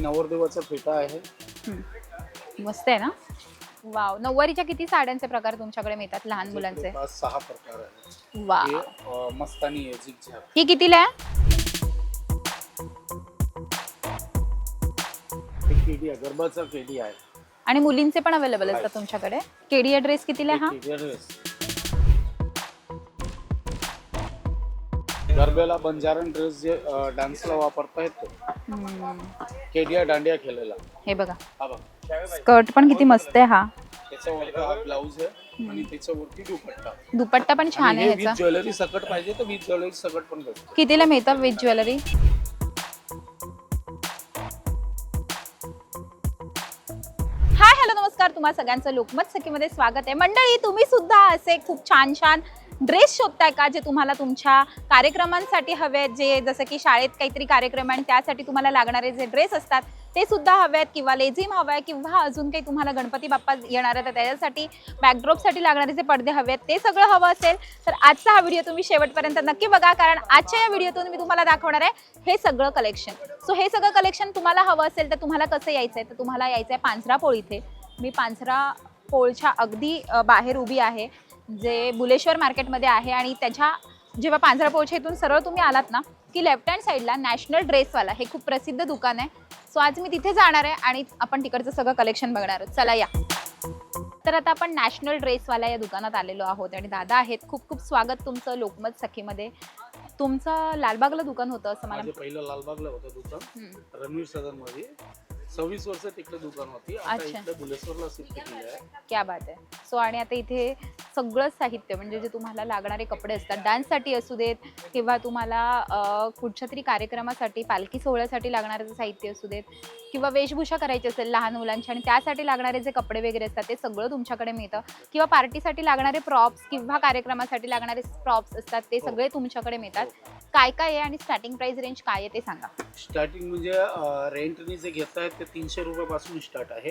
नवरदेवाचा फेटा आहे. मस्त आहे ना? वाव. नऊवारीच्या किती साड्यांचे प्रकार तुमच्याकडे मिळतात लहान मुलांचे? सहा प्रकार आहे वा हे अं, मस्तानी आहे. झिगझॅग ही कितीला आहे? हे केडी आहे गरबाचा केडी आहे. आणि मुलींचे पण अवेलेबल असतात आहे. तुमच्याकडे? केडीया ड्रेस कितीला आहे हा? हे केडी ड्रेस गरब्याला बंजारन ड्रेस जे डान्सला वापरता येतो. केडिया दांडिया खेळायला हे बघा. हा बघा. स्कर्ट पण किती मस्त आहे हा. त्याच्यावरती हा ब्लाऊज आहे आणि त्याच्यावरती दुपट्टा. दुपट्टा पण छान आणि आहे ह्याचा. ज्वेलरी सकट पाहिजे तर विथ ज्वेलरी सकट पण भेटतो. कितीला मिळतं विथ ज्वेलरी हाय हॅलो नमस्कार. तुम्हा सगळ्यांचं लोकमत सखीमध्ये स्वागत आहे. मंडळी तुम्ही सुद्धा असे खूप छान छान ड्रेस शोधताय का जे तुम्हाला तुमच्या कार्यक्रमांसाठी हवे आहेत? जे जसं की शाळेत काहीतरी कार्यक्रम आहे आणि त्यासाठी तुम्हाला लागणारे जे ड्रेस असतात ते सुद्धा हवे आहेत किंवा लेझिम हवं आहे किंवा अजून काही तुम्हाला गणपती बाप्पा येणार आहे तर त्याच्यासाठी बॅकड्रॉपसाठी लागणारे जे पडदे हवे आहेत ते सगळं हवं असेल तर आजचा हा व्हिडिओ तुम्ही शेवटपर्यंत नक्की बघा कारण आजच्या या व्हिडिओतून मी तुम्हाला दाखवणार आहे हे सगळं कलेक्शन सो हे सगळं कलेक्शन तुम्हाला हवं असेल तर तुम्हाला कसं यायचं आहे तर तुम्हाला यायचं आहे पांझरा पोळी इथे. मी पांझरा पोळच्या अगदी बाहेर उभी आहे. जे बुलेश्वर मार्केटमध्ये आहे आणि त्याच्या जेव्हा पांझरा पोळच्या इथून सरळ तुम्ही आलात ना की लेफ्ट हँड साईडला नॅशनल ड्रेसवाला हे खूप प्रसिद्ध दुकान आहे. सो आज मी तिथे जाणार आहे आणि आपण तिकडचं सगळं कलेक्शन बघणार आहोत. चला या. तर आता आपण नॅशनल ड्रेसवाला या दुकानात आलेलो आहोत आणि दादा आहेत. खूप खूप स्वागत तुमचं लोकमत सखीमध्ये. तुमचं लालबागला दुकान होतं असं मला पहिलं लालबागला होतं दुकान. रणवीर सदनमध्ये सव्वीस वर्ष तिकडे दुकान होती. अच्छा. बुलेश्वरला क्या बात आहे. सो आणि आता इथे सगळं साहित्य म्हणजे जे तुम्हाला लागणारे कपडे असतात डान्ससाठी असू देत किंवा तुम्हाला कुठच्या तरी कार्यक्रमासाठी पालखी सोहळ्यासाठी लागणारं साहित्य असू देत किंवा वेशभूषा करायची असेल लहान मुलांची आणि त्यासाठी लागणारे जे कपडे वगैरे असतात ते सगळं तुमच्याकडे मिळतं किंवा पार्टीसाठी लागणारे प्रॉप्स किंवा कार्यक्रमासाठी लागणारे प्रॉप्स असतात ते हो. सगळे तुमच्याकडे मिळतात. काय काय आहे आणि स्टार्टिंग प्राइस रेंज काय आहे ते सांगा. स्टार्टिंग म्हणजे रेंटने जे घेत आहेत ते तीनशे रुपयापासून स्टार्ट आहे.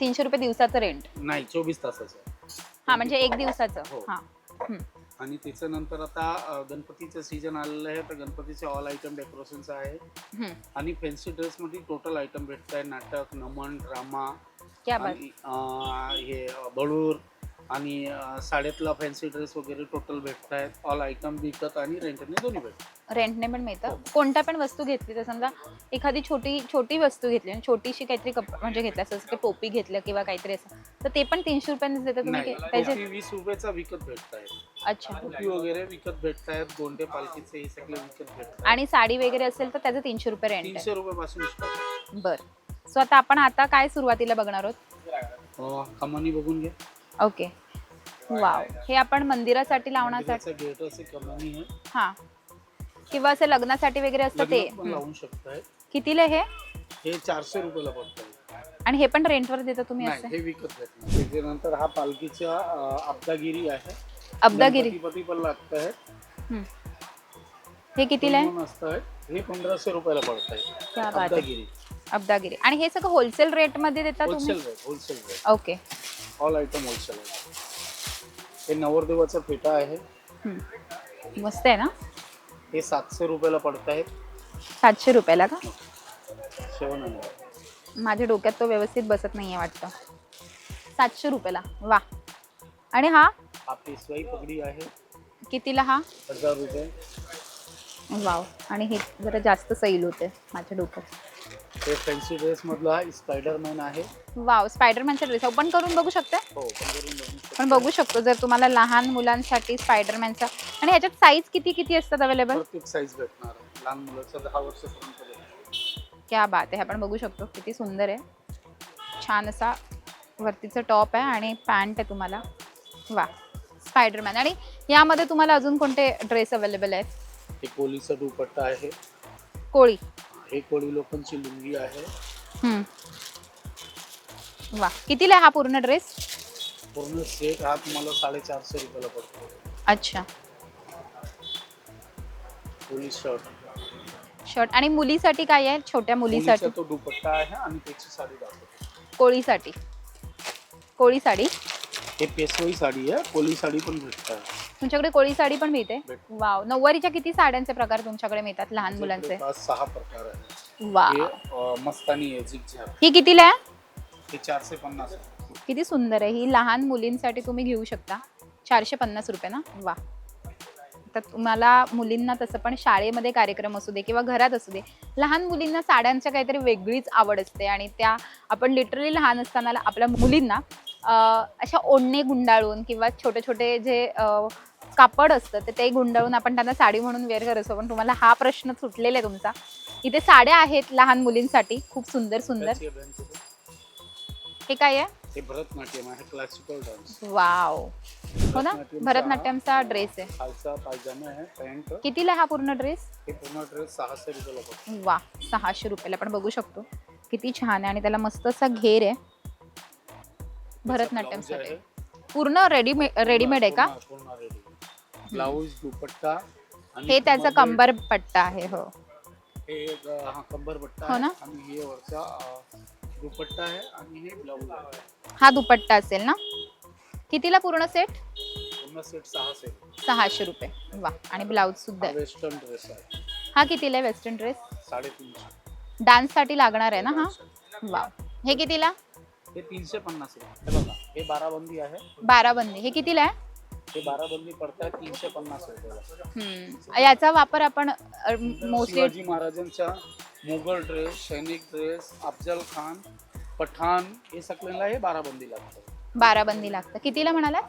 तीनशे रुपये दिवसाचं रेंट नाही चोवीस तासाचं. हा म्हणजे एक दिवसाचं हो. हा हम्म. आणि त्याच्यानंतर आता अं, गणपतीचं सीझन आलेलं आहे तर गणपतीचे ऑल आयटम डेकोरेशनचं आहे हम्म. आणि फॅन्सी ड्रेसमध्ये टोटल आयटम भेटत आहे नाटक नमन ड्रामा क्या बात आणि अं, हे बळूर आणि अं, साड्यातला फॅन्सी ड्रेस वगैरे टोटल भेटत आहेत ऑल आयटम विकत आणि रेंटने दोन्ही भेटतात. रेंटने पण मिळतं. कोणत्या पण वस्तू घेतली तर समजा एखादी छोटी छोटी वस्तू घेतली आणि छोटीशी काहीतरी कप म्हणजे घेतलं असं जसं की टोपी घेतलं किंवा काहीतरी असं तर ते पण तीनशे रुपयांनीच देता तुम्ही नाही के- त्याचे टोपी वीस रुपयाचा विकत भेटत आहे अच्छा. टोपी वगैरे विकत भेटत आहेत गोंडे पालखीचे हे सगळे विकत भेटत आणि साडी वगैरे असेल तर त्याचं तीनशे रुपये रेंट आहे. तीनशे रुपयापासून बर. सो आता आपण आता काय सुरुवातीला बघणार आहोत? हो, कमानी बघून घ्या. ओके. वाव. हे आपण मंदिरासाठी लावण्यासाठी गेट असे कमानी आहे. हा. किंवा असं लग्नासाठी वगैरे असतं ते? लग्नात पण. लावू शकताय. कितीला हे? हे चारशे रुपयाला पडतं आणि हे पण रेंटवर देता तुम्ही नाही असं? हे विकत त्याच्यानंतर हा पालखीचा अं, अब्दागिरी आहे. अब्दागिरी. गणपती पण लागत आहे हम्म. हे कितीला आहे? असत आहे हे पंधराशे रुपयाला पडत आहे क्या बात आहे. अब्दागिरी. अब्दागिरी. आणि हे सगळं होलसेल रेटमध्ये देता तुम्ही? Wholesale rate wholesale rate okay all item wholesale rate हे नवरदेवाचा फेटा आहे. हम्म. मस्त आहे ना? हे सातशे रुपयाला पडत आहेत. सातशे रुपयाला का? सेवन हंड्रेड माझ्या डोक्यात तो व्यवस्थित बसत नाहीये वाटतं. सातशे रुपयाला. वा. आणि हा? हा पेशवाई पगडी आहे. कितीला हा? हजार रुपये. वाव. आणि हे जरा जास्त सैल होते माझ्या डोक्यात. हे फॅन्सी ड्रेस मधला स्पायडरमॅन आहे. वाव स्पायडरमॅनचा ड्रेस ओपन करून बघू शकते? हो पण करून बघू शकता. पण बघू शकतो जर तुम्हाला लहान मुलांसाठी स्पायडरमॅनचा आणि ह्याच्यात साईज किती किती असतात अवेलेबल प्रत्येक साईज भेटणार. आहे लहान मुलाचं दहा वर्षापर्यंत भेटणार. क्या बात आहे. आपण बघू शकतो किती सुंदर आहे. छान असा वरतीचं टॉप आहे आणि पॅन्ट आहे तुम्हाला. वा स्पायडरमॅन आणि यामध्ये तुम्हाला अजून कोणते ड्रेस अवेलेबल आहेत? हे कोळीचा दुपट्टा आहे. कोळी. हे कोळी लोकांची लुंगी आहे. हम्म. वा. कितीला आहे हा पूर्ण ड्रेस? पूर्ण सेट हा तुम्हाला साडेचारशे रुपयाला पडतो. अच्छा. पोलीस शर्ट शर्ट आणि मुलीसाठी काय आहे? छोट्या मुलीसाठी? तो दुपट्टा आहे आणि त्याची साडी दाखवतो. कोळीसाठी. कोळी साडी. हे पेशवाई साडी आहे. कोली साडी पण भेटत आहे तुमच्याकडे कोळी साडी पण मिळते? भेटते. वाव. नऊवारीच्या किती साड्यांचे प्रकार तुमच्याकडे मिळतात लहान मुलांचे? पाच सहा प्रकार आहे वा हे अं, मस्तानी आहे. झिगझॅग ही कितीला आहे? हे चारशे पन्नास किती सुंदर आहे. ही लहान मुलींसाठी तुम्ही घेऊ शकता. चारशे पन्नास रुपये ना? वा तर तुम्हाला मुलींना तसं पण शाळेमध्ये कार्यक्रम असू दे किंवा घरात असू दे लहान मुलींना साड्यांच्या काहीतरी वेगळीच आवड असते आणि त्या आपण लिटरली लहान असताना आपल्या मुलींना अं, अशा ओढणे गुंडाळून किंवा छोटे छोटे जे अं, कापड असतं ते ते गुंडाळून आपण त्यांना साडी म्हणून वेअर करत असतो. पण तुम्हाला हा प्रश्न सुटलेला आहे तुमचा. इथे साड्या आहेत लहान मुलींसाठी खूप सुंदर सुंदर. हे काय आहे? हे भरतनाट्यम आहे क्लासिकल डान्स वाव. हो ना? भरतनाट्यमचा भरतनाट्यमचा ड्रेस आहे. खालचा पायजामा आहे पॅन्ट. कितीला हा पूर्ण ड्रेस हे पूर्ण ड्रेस सहाशे रुपयाला वा सहाशे रुपयाला पण बघू शकतो. किती छान आहे आणि त्याला मस्त असा घेर आहे. भरतनाट्यमसाठी. पूर्ण रेडीमेड रेडीमेड आहे का? पूर्ण रेडी ब्लाऊज दुपट्टा आणि हे त्याचा कंबर पट्टा आहे हो. हे अं, हा कंबर पट्टा हो आहे ना? आणि हे वरचा अं, दुपट्टा आहे आणि हे ब्लाऊज आहे. हा दुपट्टा असेल ना? कितीला पूर्ण सेट? पूर्ण सेट सहाशे सहाशे रुपये. वा आणि ब्लाऊज सुद्धा आहे. वेस्टर्न ड्रेस आहे. हा कितीला आहे वेस्टर्न ड्रेस? साडेतीनशे. डान्ससाठी लागणार आहे ना हा? वा. हे कितीला? हे तीनशे पन्नास रुपये हे बघा हे बाराबंदी आहे. बाराबंदी. हे कितीला आहे? हे बाराबंदी पडतात तीनशे पन्नास रुपयाला हम्म. याचा वापर आपण मोस्टली शिवाजी महाराजांचा मुघल ड्रेस सैनिक ड्रेस अफजल खान पठाण हे सगळ्यांना हे बाराबंदी लागतं बाराबंदी लागतं. कितीला म्हणाला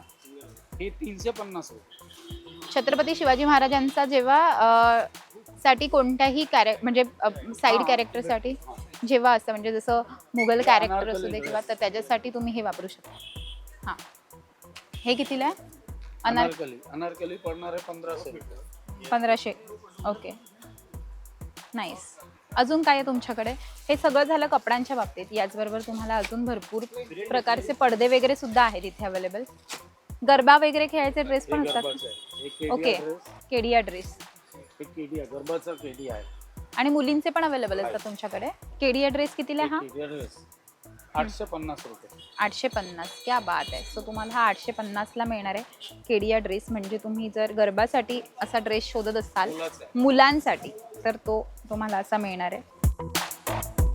हे तीनशे पन्नास रुपये छत्रपती शिवाजी महाराजांचा जेव्हा अ, साठी कोणत्याही कॅरे म्हणजे साईड हा, कॅरेक्टरसाठी हा. जेव्हा असतं म्हणजे जसं मुघल कॅरेक्टर असू दे किंवा dress. तर त्याच्यासाठी तुम्ही हे वापरू शकता. हां. हे कितीला? आहे अनार अनारकली. अनारकली पडणार आहे पंधराशे पंधराशे. ओके. नाईस अजून काय आहे तुमच्याकडे? हे सगळं झालं कपड्यांच्या बाबतीत. याचबरोबर तुम्हाला अजून भरपूर प्रकारचे पडदे वगैरे सुद्धा आहेत इथे अवेलेबल गरबा वगैरे खेळायचे ड्रेस पण असतात? ओके. केडिया ड्रेस केडिया गरबाचा केडिया आहे. आणि मुलींचे पण अवेलेबल असतात तुमच्याकडे? केडिया ड्रेस कितीला हा? आठशे पन्नास रुपये. आठशे पन्नास क्या बात आहे. सो तुम्हाला हा आठशे पन्नासला मिळणार आहे केडिया ड्रेस. म्हणजे तुम्ही जर गरबासाठी असा ड्रेस शोधत असाल मुलाचं. आहे. मुलांसाठी तर तो तुम्हाला असा मिळणार आहे.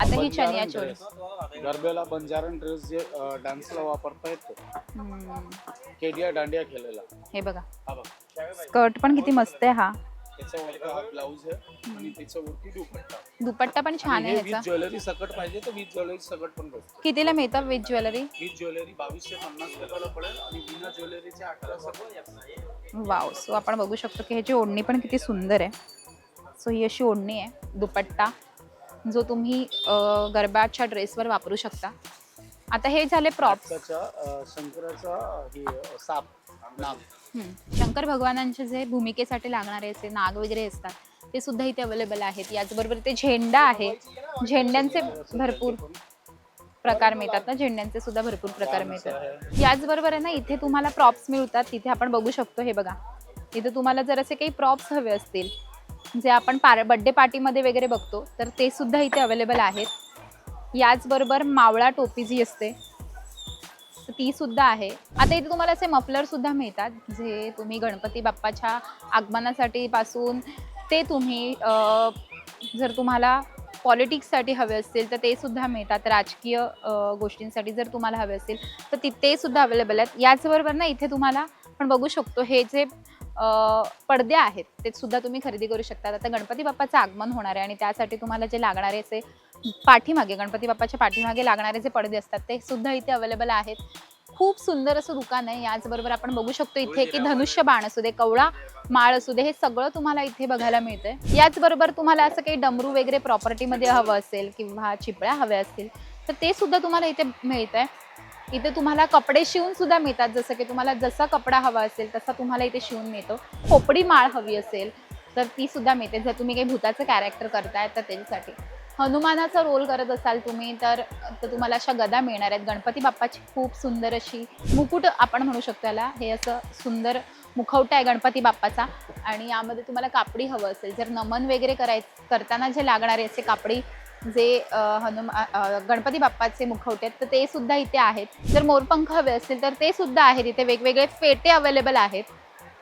आता ही चनिया बंजारन चोली ड्रेस गरब्याला बंजारन ड्रेस जे डान्सला वापरता येतो हम्म, केडिया दांडिया खेळलेला हे बघा. हा बघ. स्कर्ट पण किती मस्त आहे हा. त्याच्यावरती हा ब्लाऊज आहे आणि त्याच्यावरती दुपट्टा. दुपट्टा पण छान आहे विथ ह्याचा ज्वेलरी सकट पाहिजे तर विथ ज्वेलरी सकट पण भेटतो. कितीला मिळतं विथ ज्वेलरी? विथ ज्वेलरी बावीसशे पन्नास रुपयाला पडेल आणि बिना ज्वेलरीचे अकरा सकट वाव सो आपण बघू शकतो की ह्याची ओढणी पण किती सुंदर आहे. सो ही अशी ओढणी आहे दुपट्टा जो तुम्ही अं, गरबाच्या ड्रेसवर वापरू शकता. आता हे झाले प्रॉप्स. त्याच्या शंकराचा हे अं, साप नाग. शंकर भगवानांचे जे भूमिकेसाठी लागणारे असे नाग वगैरे असतात ते सुद्धा इथे अवेलेबल आहेत. याचबरोबर ते झेंडा आहे. झेंड्यांचे भरपूर प्रकार मिळतात ना? झेंड्यांचे सुद्धा भरपूर प्रकार मिळतात. याचबरोबर आहे ना इथे तुम्हाला प्रॉप्स मिळतात. तिथे आपण बघू शकतो हे बघा. इथे तुम्हाला जर असे काही प्रॉप्स हवे असतील. जे आपण पार बड्डे पार्टीमध्ये वगैरे बघतो तर ते सुद्धा इथे अवेलेबल आहेत. याचबरोबर मावळा टोपी जी असते तर ती सुद्धा आहे. आता इथे तुम्हाला असे मफलर सुद्धा मिळतात जे तुम्ही गणपती बाप्पाच्या आगमनासाठी पासून ते तुम्ही जर तुम्हाला पॉलिटिक्ससाठी हवे असतील तर ते सुद्धा मिळतात. राजकीय गोष्टींसाठी जर तुम्हाला हवे असतील तर ति ते सुद्धा अवेलेबल आहेत. याचबरोबर ना इथे तुम्हाला आपण बघू शकतो हे जे पडदे आहेत ते सुद्धा तुम्ही खरेदी करू शकता आता गणपती बाप्पाचं आगमन होणार आहे आणि त्यासाठी तुम्हाला जे लागणारे असे पाठीमागे गणपती बाप्पाच्या पाठीमागे लागणारे जे पडदे असतात ते सुद्धा इथे अवेलेबल आहेत. खूप सुंदर असं दुकान आहे. याचबरोबर आपण बघू शकतो इथे की धनुष्य बाण असू दे कवळा माळ असू दे हे सगळं तुम्हाला इथे बघायला मिळतंय. याचबरोबर तुम्हाला असं काही डमरू वगैरे प्रॉपर्टीमध्ये हवं असेल किंवा चिपळ्या हव्या असतील तर ते सुद्धा तुम्हाला इथे मिळत आहे इथे तुम्हाला कपडे शिवून सुद्धा मिळतात. जसं की तुम्हाला जसा कपडा हवा असेल तसा तुम्हाला इथे शिवून मिळतो. खोपडी माळ हवी असेल तर ती सुद्धा मिळते. जर तुम्ही काही भूताचं कॅरेक्टर करताय तर त्याच्यासाठी. हनुमानाचा रोल करत असाल तुम्ही तर तर तुम्हाला अशा गदा मिळणार आहेत. गणपती बाप्पाची खूप सुंदर अशी मुकुट आपण म्हणू शकतो याला. हे असं सुंदर मुखवटा आहे गणपती बाप्पाचा. आणि यामध्ये तुम्हाला कापडी हवं असेल जर नमन वगैरे कराय करताना जे लागणारे असे कापडी जे हनुमा गणपती बाप्पाचे मुखवटे आहेत तर ते सुद्धा इथे आहेत. जर मोरपंख हवे असतील तर ते सुद्धा आहेत इथे. वेगवेगळे फेटे अवेलेबल आहेत.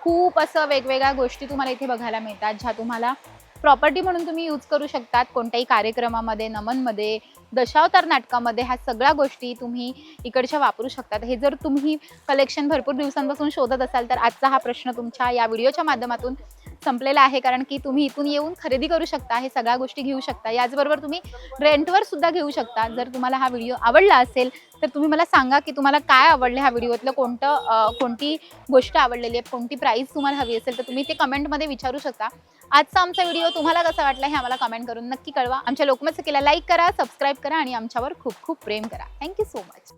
खूप असं वेगवेगळ्या गोष्टी तुम्हाला इथे बघायला मिळतात ज्या तुम्हाला प्रॉपर्टी म्हणून तुम्ही यूज करू शकतात. कोणत्याही कार्यक्रमामध्ये नमनमध्ये दशावतार नाटकामध्ये ह्या सगळ्या गोष्टी तुम्ही इकडच्या वापरू शकतात. हे जर तुम्ही कलेक्शन भरपूर दिवसांपासून शोधत असाल तर आजचा हा प्रश्न तुमच्या या व्हिडिओच्या माध्यमातून संपलेला आहे कारण की तुम्ही इथून येऊन खरेदी करू शकता हे सगळ्या गोष्टी घेऊ शकता. याचबरोबर तुम्ही रेंटवर सुद्धा घेऊ शकता. जर तुम्हाला हा व्हिडिओ आवडला असेल तर तुम्ही मला सांगा की तुम्हाला काय आवडले ह्या व्हिडिओतलं कोणतं कोणती गोष्ट आवडलेली आहे? कोणती प्राईस तुम्हाला हवी असेल तर तुम्ही ते कमेंटमध्ये विचारू शकता. आजचा आमचा व्हिडिओ तुम्हाला कसा वाटला हे आम्हाला कमेंट करून नक्की कळवा. आमच्या लोकमत सखीला लाईक करा सबस्क्राईब करा आणि आमच्यावर खूप खूप प्रेम करा. Thank you so much